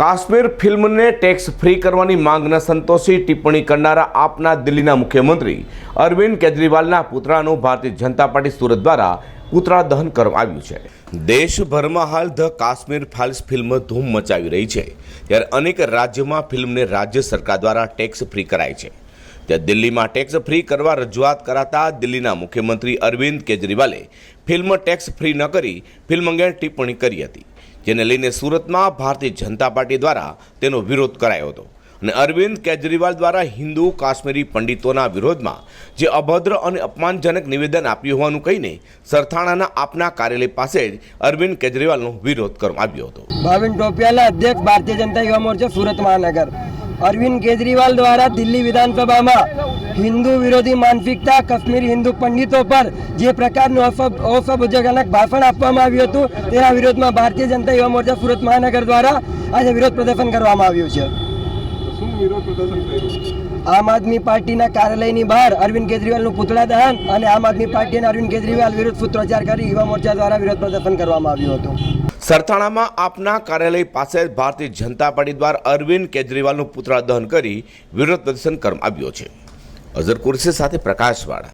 કાશ્મીર ફિલ્મને tax free કરવાની માંગને સંતોષી ટિપ્પણી કરનારા આપના દિલ્હીના મુખ્યમંત્રી અરવિંદ કેજરીવાલના પુતળાનું ભારતીય જનતા પાર્ટી સુરત દ્વારા પુતળા દહન કરવામાં આવ્યું છે. દેશભરમાં હાલ ધ કાશ્મીર ફાઇલ્સ ફિલ્મ ધૂમ મચાવી રહી છે. ત્યારે અનેક રાજ્યોમાં ફિલ્મને રાજ્ય સરકાર દ્વારા ટેક્સ ફ્રી કરાય છે. ત્યાં દિલ્હીમાં ટેક્સ ફ્રી કરવા રજૂઆત કરાતા દિલ્હીના મુખ્યમંત્રી અરવિંદ કેજરીવાલે ફિલ્મ ટેક્સ ફ્રી ન કરી ફિલ્મ અંગે ટિપ્પણી કરી હતી. જેને લઈને સુરતમાં ભારતીય જનતા પાર્ટી દ્વારા તેનો વિરોધ કરાયો હતો. અને અરવિંદ કેજરીવાલ દ્વારા હિન્દુ, કાશ્મીરી પંડિતોના વિરોધમાં જે અભદ્ર અને અપમાનજનક નિવેદન આપ્યું હોવાનું કહીને સરથાણાના આપના કાર્યાલય પાસે જ અરવિંદ કેજરીવાલનો વિરોધ કરવામાં આવ્યો હતો. ભાવિન ટોપિયાલા અધ્યક્ષ ભારતીય જનતા યુવા મોરચા સુરત મહાનગર. અરવિંદ કેજરીવાલ દ્વારા દિલ્હી વિધાનસભામાં હિન્દુ વિરોધી માનસિકતા કાશ્મીર હિન્દુ પંડિતો પર જે પ્રકારનું અસભજનક ભાષણ આપવામાં આવ્યું હતું તેના વિરોધમાં ભારતીય જનતા યુવા મોરચા સુરત મહાનગર દ્વારા આજે વિરોધ પ્રદર્શન કરવામાં આવ્યું છે. આમ આદમી પાર્ટીના કાર્યાલયની બહાર અરવિંદ કેજરીવાલનું પુતળા દહન અને આમ આદમી પાર્ટી અને અરવિંદ કેજરીવાલ વિરુદ્ધ સૂત્રોચ્ચાર કરી યુવા મોરચા દ્વારા વિરોધ પ્રદર્શન કરવામાં આવ્યું હતું. સરથાણામાં આપના કાર્યાલય પાસે ભારતીય જનતા પાર્ટી દ્વારા અરવિંદ કેજરીવાલનું પુતળા દહન કરી વિરોધ પ્રદર્શન કરવામાં આવ્યો છે. અઝર કુરશી સાથે પ્રકાશવાળા.